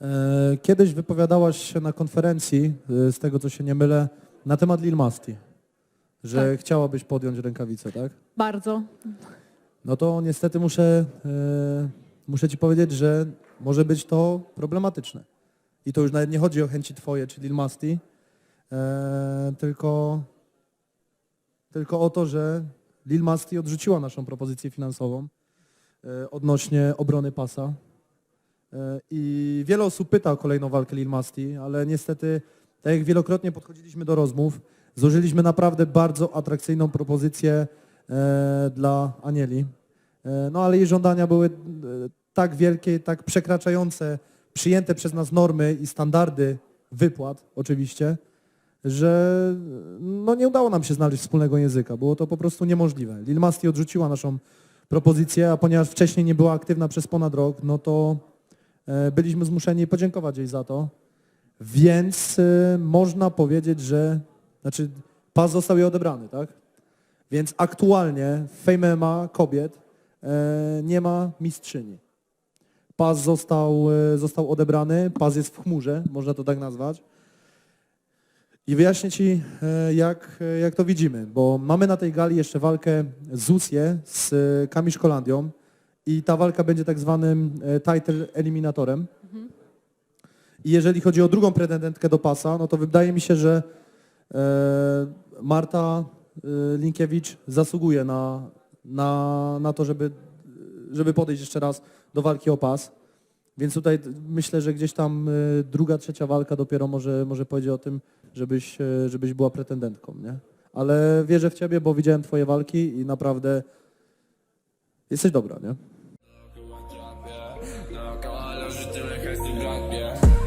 E, Kiedyś wypowiadałaś się na konferencji, e, z tego co się nie mylę, na temat Lil Masti, że Tak. chciałabyś podjąć rękawicę, tak? Bardzo. No to niestety muszę, e, muszę ci powiedzieć, że może być to problematyczne. I to już nawet nie chodzi o chęci twoje, czy Lil Masti, tylko, tylko o to, że Lil Masti odrzuciła naszą propozycję finansową odnośnie obrony pasa. E, I wiele osób pyta o kolejną walkę Lil Masti, ale niestety, tak jak wielokrotnie podchodziliśmy do rozmów, złożyliśmy naprawdę bardzo atrakcyjną propozycję e, dla Anieli. E, No ale jej żądania były tak wielkie, tak przekraczające przyjęte przez nas normy i standardy wypłat oczywiście, że no nie udało nam się znaleźć wspólnego języka. Było to po prostu niemożliwe. Lil Masti odrzuciła naszą propozycję, a ponieważ wcześniej nie była aktywna przez ponad rok, no to byliśmy zmuszeni podziękować jej za to. Więc e, można powiedzieć, że znaczy pas został jej odebrany, tak? Więc aktualnie w Fame MMA kobiet e, nie ma mistrzyni. Pas został, e, został odebrany, pas jest w chmurze, można to tak nazwać. I wyjaśnię Ci, e, jak, e, jak to widzimy, bo mamy na tej gali jeszcze walkę z e, Kamisz Kolandią i ta walka będzie tak zwanym e, title eliminatorem. I jeżeli chodzi o drugą pretendentkę do pasa, no to wydaje mi się, że e, Marta e, Linkiewicz zasługuje na, na, na to, żeby, żeby podejść jeszcze raz do walki o pas. Więc tutaj myślę, że gdzieś tam druga, trzecia walka dopiero może, może powiedzieć o tym, żebyś, żebyś była pretendentką, nie? Ale wierzę w ciebie, bo widziałem twoje walki i naprawdę jesteś dobra, nie? rajouter un reste de blague, bien.